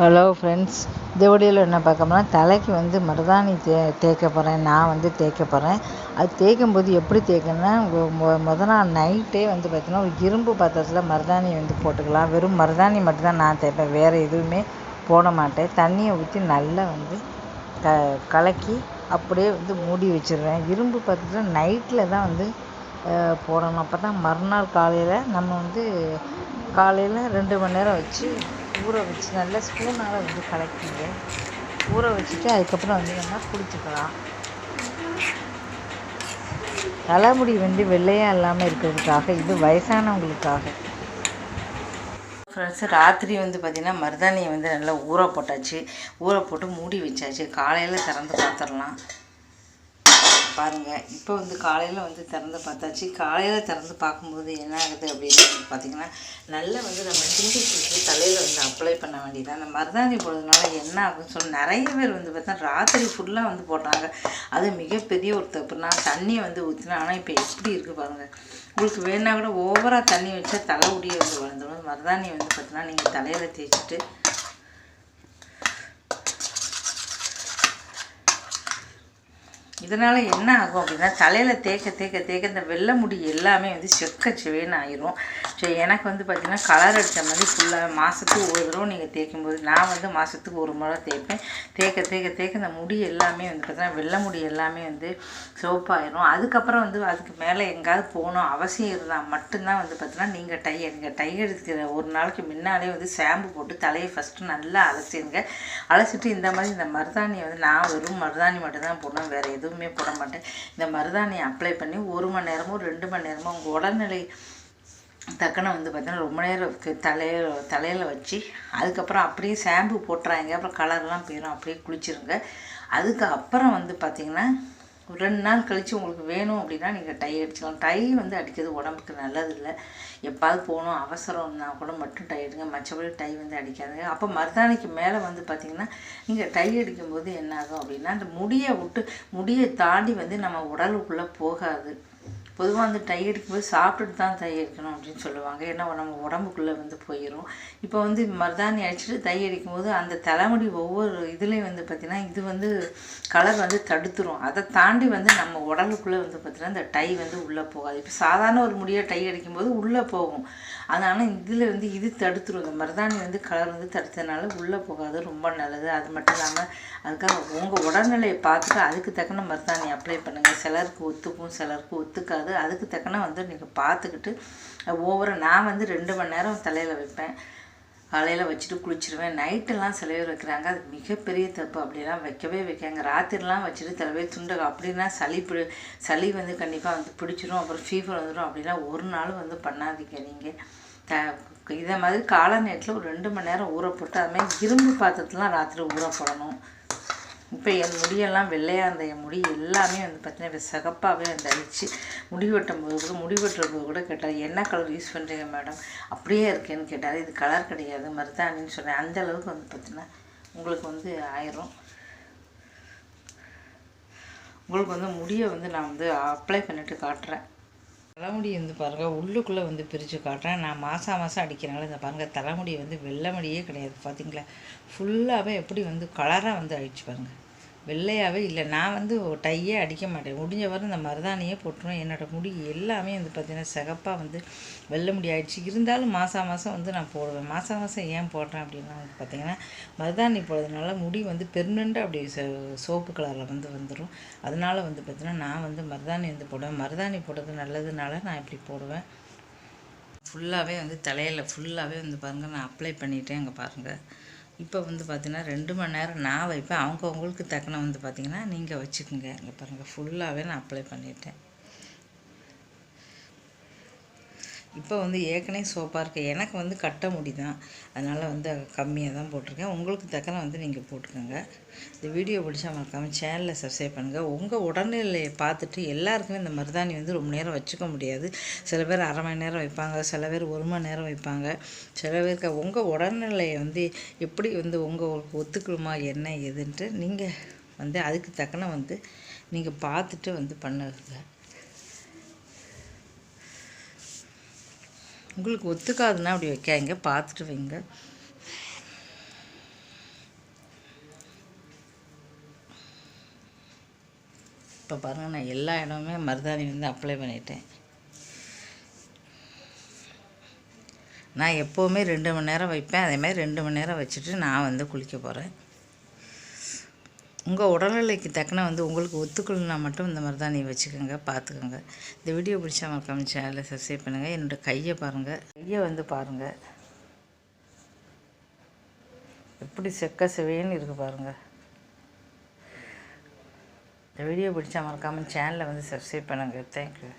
Hello friends இந்த வீடியோவில் என்ன பார்க்கணும்னா தலைக்கு வந்து மருதாணி தே தேய்க்க போகிறேன் நான் வந்து தேய்க்க போகிறேன் அது தேய்க்கும் போது எப்படி தேய்க்கணும்னா மொ முத நாள் நைட்டே வந்து பார்த்திங்கன்னா ஒரு இரும்பு பாத்திரத்தில் மருதாணி வந்து போட்டுக்கலாம். வெறும் மருதாணி மட்டும்தான் நான் தேய்ப்பேன். வேறு எதுவுமே போட மாட்டேன். தண்ணியை ஊற்றி நல்லா வந்து க கலக்கி அப்படியே வந்து மூடி வச்சிடுவேன் இரும்பு பாத்திரத்தில் நைட்டில் தான் வந்து போடணும். அப்போ தான் மறுநாள் காலையில் நம்ம வந்து காலையில் ரெண்டு மணி நேரம் வச்சு ஊற வச்சு நல்லா ஸ்பூனால் வந்து கலக்கிங்க. ஊற வச்சுட்டு அதுக்கப்புறம் வந்து நம்ம குளிச்சுக்கலாம் தலைமுடி வந்து வெள்ளையாக இல்லாமல் இருக்கிறதுக்காக இது வயசானவங்களுக்காக. ஃப்ரெண்ட்ஸு ராத்திரி வந்து பார்த்திங்கன்னா மருதாணியை வந்து நல்லா ஊற போட்டாச்சு. ஊற போட்டு மூடி வச்சாச்சு. காலையில் திறந்து பார்த்துடலாம் பாருங்கள் இப்போ வந்து காலையில் வந்து திறந்து பார்த்தாச்சு. காலையில் திறந்து பார்க்கும்போது என்ன ஆகுது அப்படின்னு பார்த்திங்கன்னா நல்லா வந்து நம்ம சிங்கி கொடுத்து தலையில் வந்து அப்ளை பண்ண வேண்டியது அந்த மருதாணி போடுறதுனால என்ன ஆகுதுன்னு சொல்லி நிறைய பேர் வந்து பார்த்தா ராத்திரி ஃபுல்லாக வந்து போடுறாங்க. அது மிகப்பெரிய ஒரு தப்புனா நான் தண்ணியை வந்து ஊற்றினா ஆனால் இப்போ எப்படி இருக்குது பாருங்கள் உங்களுக்கு வேணா கூட ஓவராக தண்ணி வச்சா தலை உடைய வந்து வளர்ந்துடும் மருதாணி வந்து பார்த்தீங்கன்னா நீங்கள் தலையில் தேய்ச்சிட்டு இதனால் என்ன ஆகும் அப்படின்னா தலையில் தேய்க்க தேக்க தேக்க இந்த வெள்ளை முடி எல்லாமே வந்து செக்க செவேன்னு ஆயிரும். ஸோ எனக்கு வந்து பார்த்திங்கன்னா கலர் அடித்த மாதிரி ஃபுல்லாக மாதத்துக்கு ஒரு தடவை நீங்கள் தேய்க்கும் போது நான் வந்து மாதத்துக்கு ஒரு முறை தேய்ப்பேன். தேக்க தேக்க தேக்க இந்த முடி எல்லாமே வந்து பார்த்திங்கன்னா வெள்ளை முடி எல்லாமே வந்து சோப்பாயிரும் அதுக்கப்புறம் வந்து அதுக்கு மேலே எங்கேயாவது போகணும் அவசியம் இருந்தால் மட்டும்தான் வந்து பார்த்திங்கன்னா நீங்கள் டை எடுங்க டை எடுக்கிற ஒரு நாளைக்கு முன்னாலே வந்து ஷாம்பு போட்டு தலையை ஃபஸ்ட்டு நல்லா அலசிடுங்க. அலசிட்டு இந்த மாதிரி இந்த மருதாணியை வந்து நான் வெறும் மருதாணி மட்டும்தான் போடணும் வேறு எதுவும் எதுவுமே போட மாட்டேன். இந்த மருதாணியை அப்ளை பண்ணி ஒரு மணி நேரமோ ரெண்டு மணி நேரமோ உங்கள் உடல்நிலை தக்கன வந்து பார்த்தீங்கன்னா ரொம்ப நேரம் தலையில் தலையில் வச்சு அதுக்கப்புறம் அப்படியே ஷாம்பு போட்டுறாங்க. அப்புறம் கலர்லாம் போயிடும் அப்படியே குளிச்சிருங்க. அதுக்கு அப்புறம் வந்து பார்த்திங்கன்னா ரெண்டு நாள் கழித்து உங்களுக்கு வேணும் அப்படின்னா நீங்கள் டை அடிச்சுக்கலாம். டை வந்து அடிக்கிறது உடம்புக்கு நல்லது இல்லை எப்பாவது போகணும் அவசரம்னா கூட மட்டும் டை எடுங்க. மற்றபடி டை வந்து அடிக்காதுங்க. அப்போ மருதாணிக்கு மேலே வந்து பார்த்திங்கன்னா நீங்கள் டை அடிக்கும்போது என்ன ஆகும் அப்படின்னா அந்த முடியை விட்டு முடியை தாண்டி வந்து நம்ம உடலுக்குள்ளே போகாது. பொதுவாக வந்து டை எடுக்கும்போது சாப்பிட்டுட்டு தான் தை அடிக்கணும் அப்படின்னு சொல்லுவாங்க. ஏன்னா நம்ம உடம்புக்குள்ளே வந்து போயிடும் இப்போ வந்து மருதாணி அடிச்சுட்டு தை அடிக்கும்போது அந்த தலைமுடி ஒவ்வொரு இதுலேயும் வந்து பார்த்திங்கன்னா இது வந்து கலர் வந்து தடுத்துரும். அதை தாண்டி வந்து நம்ம உடலுக்குள்ளே வந்து பார்த்திங்கன்னா இந்த டை வந்து உள்ளே போகாது. இப்போ சாதாரண ஒரு முடியாக டை அடிக்கும்போது உள்ளே போகும். அதனால் இதில் வந்து இது தடுத்துரும். இந்த மருதாணி வந்து கலர் வந்து தடுத்ததுனால உள்ளே போகாது ரொம்ப நல்லது. அது மட்டும் இல்லாமல் அதுக்காக உங்கள் உடல்நிலையை பார்த்துட்டு அதுக்கு தக்கன மருதாணி அப்ளை பண்ணுங்கள் சிலருக்கு ஒத்துக்கும் சிலருக்கு ஒத்துக்காது. அதுக்கு தக்கன வந்து நீங்கள் பார்த்துக்கிட்டு ஓவராக நான் வந்து ரெண்டு மணி நேரம் தலையில் வைப்பேன். காலையில் வச்சுட்டு குளிச்சிருவேன். நைட்டெல்லாம் சில பேர் வைக்கிறாங்க. அது மிகப்பெரிய தப்பு. அப்படிலாம் வைக்கவே வைக்காங்க. ராத்திரிலாம் வச்சுட்டு தலைவே பேர் துண்டை அப்படின்னா சளி பிடி சளி வந்து கண்டிப்பாக வந்து பிடிச்சிரும். அப்புறம் ஃபீவர் வந்துடும் அப்படின்னா ஒரு நாள் வந்து பண்ணாதீங்க நீங்கள் த இதை மாதிரி காலை நேரத்தில் ஒரு ரெண்டு மணி நேரம் ஊற போட்டு அதுமாதிரி இரும்பு பாத்திரத்துலாம் ராத்திரி ஊற போடணும். இப்போ என் முடியெல்லாம் வெள்ளையாக இருந்த என் முடி எல்லாமே வந்து பார்த்தீங்கன்னா சிகப்பாகவே வந்து அழிச்சு முடி வெட்டும் போது கூட முடி வெட்டுறது கூட கேட்டார் என்ன கலர் யூஸ் பண்ணுறீங்க மேடம் அப்படியே இருக்கேன்னு கேட்டார். இது கலர் கிடையாது மருதாணின்னு சொன்னேன். அந்த அளவுக்கு வந்து பார்த்திங்கன்னா உங்களுக்கு வந்து ஆயிரும். உங்களுக்கு வந்து முடியை வந்து நான் வந்து அப்ளை பண்ணிவிட்டு காட்டுறேன். தலைமுடி வந்து பாருங்கள் உள்ளுக்குள்ளே வந்து பிரித்து காட்டுறேன். நான் மாதம் மாதம் அடிக்கிறனால இந்த பாருங்கள் தலைமுடி வந்து வெள்ளை முடியே கிடையாது பார்த்தீங்களா ஃபுல்லாகவே எப்படி வந்து கலராக வந்து அழிச்சு பாருங்கள் வெள்ளையாகவே இல்லை. நான் வந்து டையே அடிக்க மாட்டேன். முடிஞ்ச வரை இந்த மருதாணியே போட்டுருவேன். என்னோடய முடி எல்லாமே வந்து பார்த்திங்கன்னா சிகப்பாக வந்து வெள்ளை முடி ஆயிடுச்சு. இருந்தாலும் மாதம் மாதம் வந்து நான் போடுவேன். மாதம் மாதம் ஏன் போடுறேன் அப்படின்னா வந்து பார்த்திங்கன்னா மருதாணி போடுறதுனால முடி வந்து பெர்மனெண்ட்டாக அப்படி சோப்பு கலரில் வந்து வந்துடும் அதனால் வந்து பார்த்திங்கன்னா நான் வந்து மருதாணி வந்து போடுவேன். மருதாணி போடுறது நல்லதுனால நான் இப்படி போடுவேன். ஃபுல்லாகவே வந்து தலையில் ஃபுல்லாகவே வந்து பாருங்கள் நான் அப்ளை பண்ணிவிட்டேன் அங்கே பாருங்கள் இப்போ வந்து பார்த்திங்கன்னா ரெண்டு மணி நேரம் நான் வைப்பேன். அவங்கவுங்களுக்கு தக்கன வந்து பார்த்திங்கன்னா நீங்கள் வச்சுக்கோங்க. இங்கே பாருங்கள் ஃபுல்லாகவே நான் அப்ளை பண்ணிட்டேன். இப்போ வந்து ஏற்கனவே சோப்பாக இருக்குது எனக்கு வந்து கட்ட முடி தான். அதனால் வந்து கம்மியாக தான் போட்டிருக்கேன். உங்களுக்கு தக்கன வந்து நீங்கள் போட்டுக்கோங்க. இந்த வீடியோ பிடிச்சா மறக்காமல் சேனலில் சப்ஸ்கிரைப் பண்ணுங்கள் உங்கள் உடல்நிலையை பார்த்துட்டு எல்லாருக்குமே இந்த மருதாணி வந்து ரொம்ப நேரம் வச்சுக்க முடியாது. சில பேர் அரை மணி நேரம் வைப்பாங்க. சில பேர் ஒரு மணி நேரம் வைப்பாங்க. சில பேருக்கு உங்கள் உடல்நிலையை வந்து எப்படி வந்து உங்கள் ஒத்துக்கணுமா என்ன எதுன்ட்டு நீங்கள் வந்து அதுக்கு தக்கன வந்து நீங்கள் பார்த்துட்டு வந்து பண்ணுங்க. உங்களுக்கு ஒத்துக்காதுன்னா அப்படி வைக்காதீங்க பார்த்துட்டு வைங்க. இப்போ பாருங்கள் நான் எல்லா இடமுமே மருதாணி வந்து அப்ளை பண்ணிட்டேன். நான் எப்போவுமே ரெண்டு மணி நேரம் வைப்பேன் அதேமாதிரி ரெண்டு மணி நேரம் வச்சுட்டு நான் வந்து குளிக்க போகிறேன் உங்கள் உடல்நிலைக்கு தக்கன வந்து உங்களுக்கு ஒத்துக்கொள்ளுனா மட்டும் இந்த மாதிரி தான் நீ வச்சுக்கோங்க பார்த்துக்கோங்க இந்த வீடியோ பிடிச்சா மறக்காம சேனலை சப்ஸ்கிரைப் பண்ணுங்கள் என்னோடய கையை பாருங்கள் கையை வந்து பாருங்கள் எப்படி செக்க செவேன்னு இருக்குது பாருங்கள் இந்த வீடியோ பிடிச்சா மறக்காமல் சேனலை வந்து சப்ஸ்கிரைப் பண்ணுங்கள் தேங்க்யூ